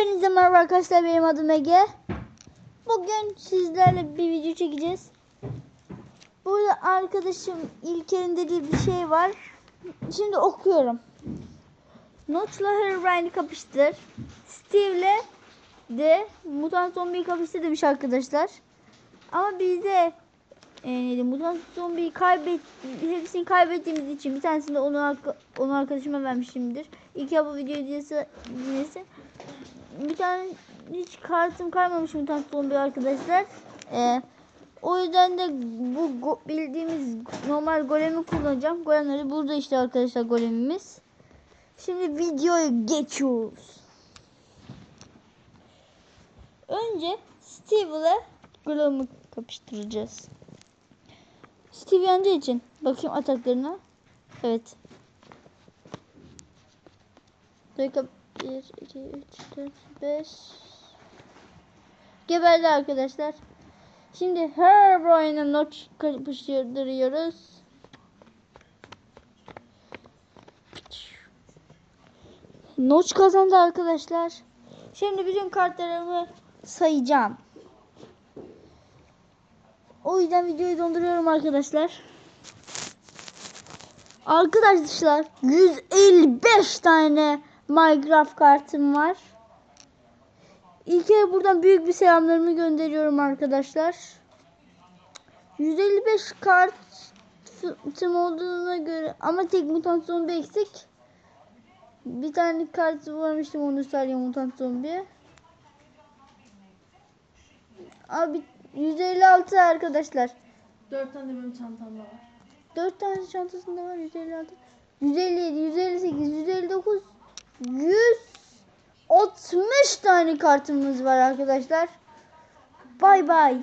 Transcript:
Hepinize merhaba arkadaşlar benim adım Ege. Bugün sizlerle bir video çekeceğiz. Burada arkadaşım İlker'in dediği bir şey var. Şimdi okuyorum. Notch'la Herobrine'i kapıştır. Steve'le de Mutant Zombie'yi kapıştır demiş arkadaşlar. Ama bizde e, neydi, Mutant Zombie'yi kaybet hepsini kaybettiğimiz için bir tanesini de onu, onu arkadaşıma vermişimdir. İlk ya bu videoyu dinlese, dinlesin. Bir tane hiç kartım kalmamış Mutant Zombie arkadaşlar. E, o yüzden de bu bildiğimiz normal golemi kullanacağım. Golemleri burada işte arkadaşlar golemimiz. Şimdi videoya geçiyoruz. Önce Steve ile Gloom'u kapıştıracağız. Steve yendiği için bakayım ataklarına. Evet. Dakika 1, 2, 3, 4, 5. Geberdi arkadaşlar. Şimdi Herobrine'e notch kapıştırıyoruz. Notch kazandı arkadaşlar. Şimdi bütün kartlarımı sayacağım. Yüzden videoyu donduruyorum arkadaşlar. Arkadaşlar 155 tane Minecraft kartım var. İlk kere buradan büyük bir selamlarımı gönderiyorum arkadaşlar. 155 kartım olduğuna göre ama tek mutant zombi eksik. Bir tane kart varmıştım onu söyleyeyim mutant zombiye. Abi 156 arkadaşlar. Dört tane benim çantamda var. 4 tane çantasında var 156. 157, 158, 159, 160 tane kartımız var arkadaşlar. Bay bay.